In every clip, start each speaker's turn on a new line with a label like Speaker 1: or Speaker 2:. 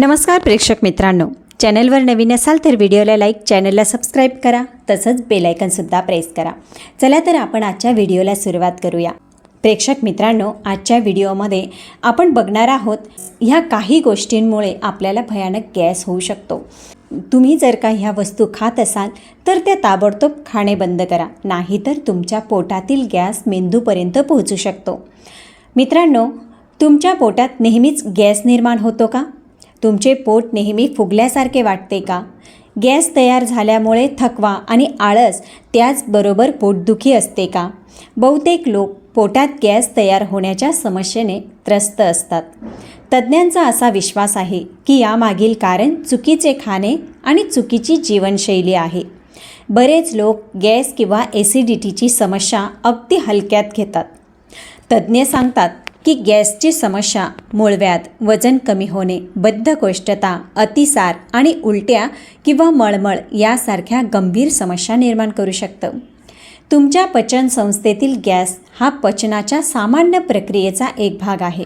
Speaker 1: नमस्कार प्रेक्षक मित्रांनो. चॅनलवर नवीन असाल तर व्हिडिओला लाईक चॅनलला सबस्क्राईब करा तसंच बेलायकनसुद्धा प्रेस करा. चला तर आपण आजच्या व्हिडिओला सुरुवात करूया. प्रेक्षक मित्रांनो आजच्या व्हिडिओमध्ये आपण बघणार आहोत ह्या काही गोष्टींमुळे आपल्याला भयानक गॅस होऊ शकतो. तुम्ही जर का ह्या वस्तू खात असाल तर त्या ताबडतोब खाणे बंद करा. नाहीतर तुमच्या पोटातील गॅस मेंदूपर्यंत पोहोचू शकतो. मित्रांनो तुमच्या पोटात नेहमीच गॅस निर्माण होतो का? तुमचे पोट नेहमी फुगल्यासारखे वाटते का? गॅस तयार झाल्यामुळे थकवा आणि आळस त्याचबरोबर पोटदुखी असते का? बहुतेक लोक पोटात गॅस तयार होण्याच्या समस्येने त्रस्त असतात. तज्ज्ञांचा असा विश्वास आहे की यामागील कारण चुकीचे खाणे आणि चुकीची जीवनशैली आहे. बरेच लोक गॅस किंवा ॲसिडिटीची समस्या अगदी हलक्यात घेतात. तज्ज्ञ सांगतात की गॅसची समस्या मूळव्याध वजन कमी होणे बद्धकोष्ठता अतिसार आणि उलट्या किंवा मळमळ यासारख्या गंभीर समस्या निर्माण करू शकतं. तुमच्या पचनसंस्थेतील गॅस हा पचनाच्या सामान्य प्रक्रियेचा एक भाग आहे.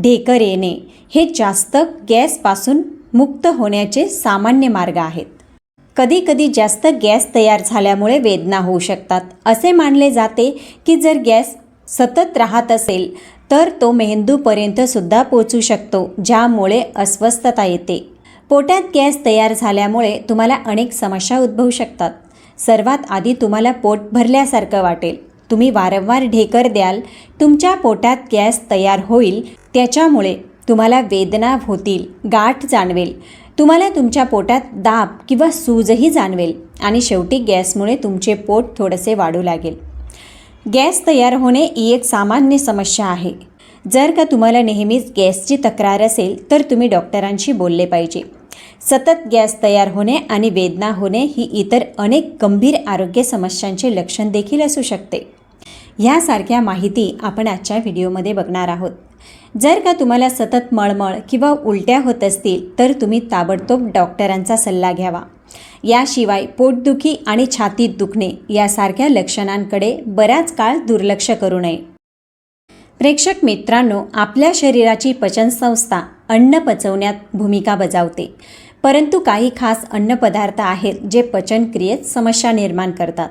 Speaker 1: ढेकर येणे हे जास्त गॅसपासून मुक्त होण्याचे सामान्य मार्ग आहेत. कधीकधी जास्त गॅस तयार झाल्यामुळे वेदना होऊ शकतात. असे मानले जाते की जर गॅस सतत राहत असेल तर तो मेंदूपर्यंत सुद्धा पोचू शकतो ज्यामुळे अस्वस्थता येते. पोटात गॅस तयार झाल्यामुळे तुम्हाला अनेक समस्या उद्भवू शकतात. सर्वात आधी तुम्हाला पोट भरल्यासारखं वाटेल. तुम्ही वारंवार ढेकर द्याल तुमच्या पोटात गॅस तयार होईल त्याच्यामुळे तुम्हाला वेदना होतील गाठ जाणवेल. तुम्हाला तुमच्या पोटात दाब किंवा सूजही जाणवेल आणि शेवटी गॅसमुळे तुमचे पोट थोडेसे वाढू लागेल. गॅस तयार होणे ही एक सामान्य समस्या आहे. जर का तुम्हाला नेहमीच गॅसची तक्रार असेल तर तुम्ही डॉक्टरांशी बोलले पाहिजे. सतत गॅस तयार होणे आणि वेदना होणे ही इतर अनेक गंभीर आरोग्य समस्यांचे लक्षण देखील असू शकते. ह्यासारख्या माहिती आपण आजच्या व्हिडिओमध्ये बघणार आहोत. जर का तुम्हाला सतत मळमळ किंवा उलट्या होत असतील तर तुम्ही ताबडतोब डॉक्टरांचा सल्ला घ्यावा. याशिवाय पोटदुखी आणि छातीत दुखणे यासारख्या लक्षणांकडे बराच काळ दुर्लक्ष करू नये. प्रेक्षक मित्रांनो आपल्या शरीराची पचनसंस्था अन्न पचवण्यात भूमिका बजावते. परंतु काही खास अन्नपदार्थ आहेत जे पचनक्रियेत समस्या निर्माण करतात.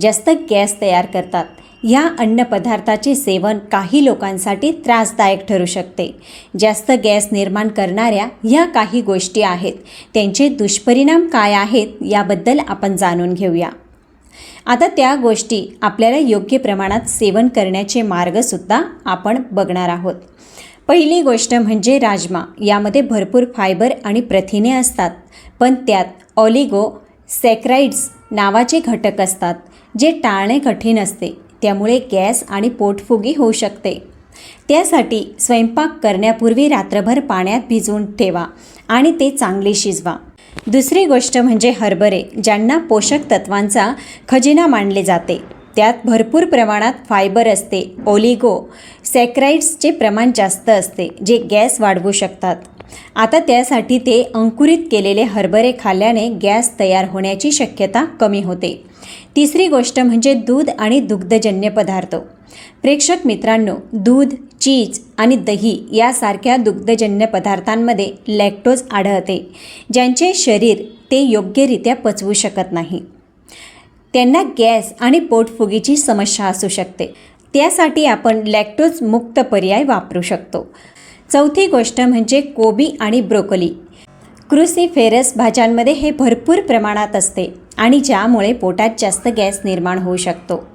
Speaker 1: जास्त गॅस तयार करतात. ह्या अन्नपदार्थाचे सेवन काही लोकांसाठी त्रासदायक ठरू शकते. जास्त गॅस निर्माण करणाऱ्या ह्या काही गोष्टी आहेत. त्यांचे दुष्परिणाम काय आहेत याबद्दल आपण जाणून घेऊया. आता त्या गोष्टी आपल्याला योग्य प्रमाणात सेवन करण्याचे मार्गसुद्धा आपण बघणार आहोत. पहिली गोष्ट म्हणजे राजमा. यामध्ये भरपूर फायबर आणि प्रथिने असतात. पण त्यात ऑलिगो सॅक्राइड्स नावाचे घटक असतात जे टाळणे कठीण असते. त्यामुळे गॅस आणि पोटफुगी होऊ शकते. त्यासाठी स्वयंपाक करण्यापूर्वी रात्रभर पाण्यात भिजवून ठेवा आणि ते चांगले शिजवा. दुसरी गोष्ट म्हणजे हरभरे ज्यांना पोषक तत्वांचा खजिना मानले जाते. त्यात भरपूर प्रमाणात फायबर असते. ओलिगो सॅक्राईड्सचे प्रमाण जास्त असते जे गॅस वाढवू शकतात. आता त्यासाठी ते अंकुरित केलेले हरभरे खाल्ल्याने गॅस तयार होण्याची शक्यता कमी होते. तिसरी गोष्ट म्हणजे दूध आणि दुग्धजन्य पदार्थ. प्रेक्षक मित्रांनो दूध चीज आणि दही यासारख्या दुग्धजन्य पदार्थांमध्ये लॅक्टोज आढळते ज्यांचे शरीर ते योग्यरित्या पचवू शकत नाही. त्यांना गॅस आणि पोटफुगीची समस्या असू शकते. त्यासाठी आपण लॅक्टोज मुक्त पर्याय वापरू शकतो. चौथी गोष्ट म्हणजे कोबी आणि ब्रोकोली. क्रुसिफेरस भाज्यांमध्ये हे भरपूर प्रमाणात असते आणि ज्यामुळे पोटात जास्त गॅस निर्माण होऊ शकतो.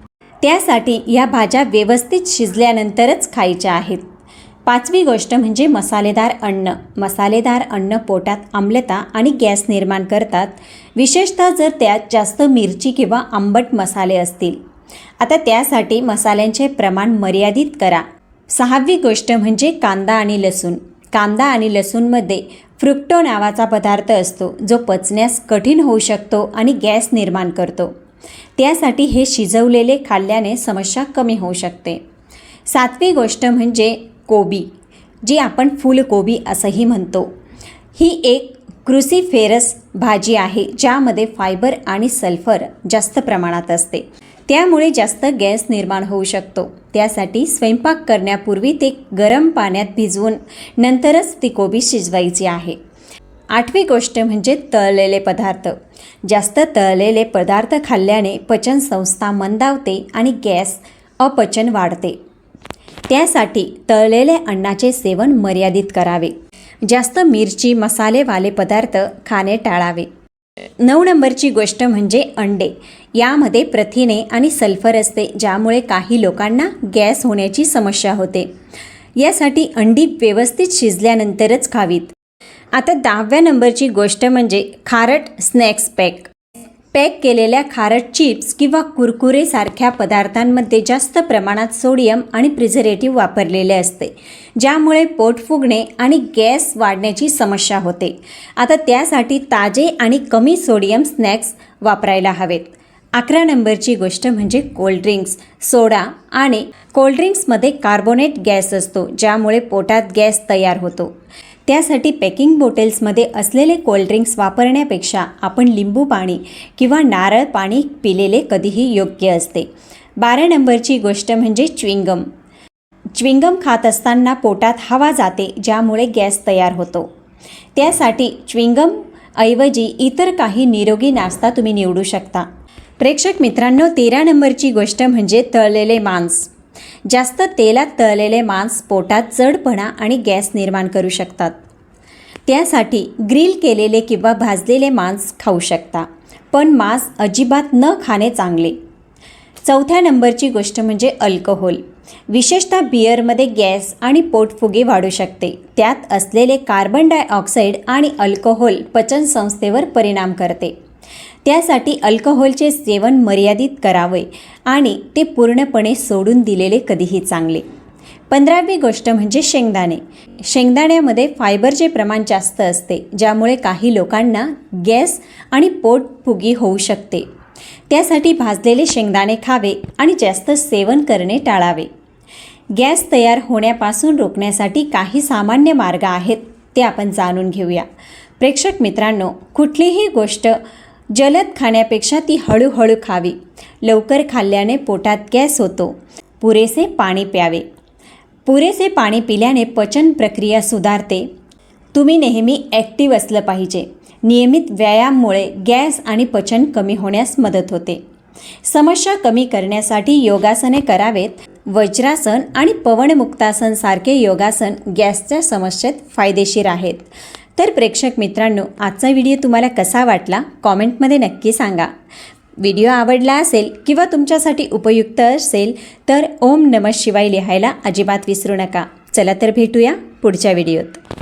Speaker 1: त्यासाठी या भाज्या व्यवस्थित शिजल्यानंतरच खायच्या आहेत. पाचवी गोष्ट म्हणजे मसालेदार अन्न. मसालेदार अन्न पोटात आम्लता आणि गॅस निर्माण करतात. विशेषतः जर त्यात जास्त मिरची किंवा आंबट मसाले असतील. आता त्यासाठी मसाल्यांचे प्रमाण मर्यादित करा. सहावी गोष्ट म्हणजे कांदा आणि लसूण. कांदा आणि लसूणमध्ये फ्रुक्टो नावाचा पदार्थ असतो जो पचण्यास कठीण होऊ शकतो आणि गॅस निर्माण करतो. त्यासाठी हे शिजवलेले खाल्ल्याने समस्या कमी होऊ शकते. सातवी गोष्ट म्हणजे कोबी जी आपण फुलकोबी असंही म्हणतो. ही एक क्रुसिफेरस भाजी आहे ज्यामध्ये फायबर आणि सल्फर जास्त प्रमाणात असते. त्यामुळे जास्त गॅस निर्माण होऊ शकतो. त्यासाठी स्वयंपाक करण्यापूर्वी ते गरम पाण्यात भिजवून नंतरच ती कोबी शिजवायची आहे. आठवी गोष्ट म्हणजे तळलेले पदार्थ. जास्त तळलेले पदार्थ खाल्ल्याने पचनसंस्था मंदावते आणि गॅस अपचन वाढते. त्यासाठी तळलेले अन्नाचे सेवन मर्यादित करावे. जास्त मिरची मसालेवाले पदार्थ खाणे टाळावे. नऊ नंबरची गोष्ट म्हणजे अंडे. यामध्ये प्रथिने आणि सल्फर असते ज्यामुळे काही लोकांना गॅस होण्याची समस्या होते. यासाठी अंडी व्यवस्थित शिजल्यानंतरच खावीत. आता दहाव्या नंबरची गोष्ट म्हणजे खारट स्नॅक्स पॅक. पॅक केलेल्या खारट चिप्स किंवा कुरकुरेसारख्या पदार्थांमध्ये जास्त प्रमाणात सोडियम आणि प्रिझर्वेटिव्ह वापरलेले असते ज्यामुळे पोट फुगणे आणि गॅस वाढण्याची समस्या होते. आता त्यासाठी ताजे आणि कमी सोडियम स्नॅक्स वापरायला हवेत. अकरा नंबरची गोष्ट म्हणजे कोल्ड्रिंक्स सोडा आणि कोल्ड्रिंक्समध्ये कार्बोनेट गॅस असतो ज्यामुळे पोटात गॅस तयार होतो. त्यासाठी पॅकिंग बॉटल्समध्ये असलेले कोल्ड्रिंक्स वापरण्यापेक्षा आपण लिंबू पाणी किंवा नारळ पाणी पिलेले कधीही योग्य असते. बारा नंबरची गोष्ट म्हणजे च्विंगम च्विंगम खात असताना पोटात हवा जाते ज्यामुळे गॅस तयार होतो. त्यासाठी च्विंगम ऐवजी इतर काही निरोगी नाश्ता तुम्ही निवडू शकता. प्रेक्षक मित्रांनो तेरा नंबरची गोष्ट म्हणजे तळलेले मांस. जास्त तेलात तळलेले मांस पोटात जडपणा आणि गॅस निर्माण करू शकतात. त्यासाठी ग्रिल केलेले किंवा भाजलेले मांस खाऊ शकता पण मांस अजिबात न खाणे चांगले. चौथ्या नंबरची गोष्ट म्हणजे अल्कोहोल. विशेषतः बिअरमध्ये गॅस आणि पोटफुगे वाढू शकते. त्यात असलेले कार्बन डायऑक्साईड आणि अल्कोहोल पचनसंस्थेवर परिणाम करते. त्यासाठी अल्कोहोलचे सेवन मर्यादित करावे आणि ते पूर्णपणे सोडून दिलेले कधीही चांगले. पंधरावी गोष्ट म्हणजे शेंगदाणे. शेंगदाण्यामध्ये फायबरचे प्रमाण जास्त असते ज्यामुळे काही लोकांना गॅस आणि पोटफुगी होऊ शकते. त्यासाठी भाजलेले शेंगदाणे खावे आणि जास्त सेवन करणे टाळावे. गॅस तयार होण्यापासून रोखण्यासाठी काही सामान्य मार्ग आहेत ते आपण जाणून घेऊया. प्रेक्षक मित्रांनो कुठलीही गोष्ट जलद खाण्यापेक्षा ती हळूहळू खावी. लवकर खाल्ल्याने पोटात गॅस होतो. पुरेसे पाणी प्यावे. पुरेसे पाणी पिल्याने पचन प्रक्रिया सुधारते. तुम्ही नेहमी ॲक्टिव्ह असलं पाहिजे. नियमित व्यायामामुळे गॅस आणि पचन कमी होण्यास मदत होते. समस्या कमी करण्यासाठी योगासने करावेत. वज्रासन आणि पवनमुक्तासन सारखे योगासन गॅसच्या समस्येत फायदेशीर आहेत. तर प्रेक्षक मित्रांनो आजचा व्हिडिओ तुम्हाला कसा वाटला? कॉमेंटमध्ये नक्की सांगा. व्हिडिओ आवडला असेल किंवा तुमच्यासाठी उपयुक्त असेल तर ओम नमः शिवाय लिहायला अजिबात विसरू नका. चला तर भेटूया पुढच्या व्हिडिओत.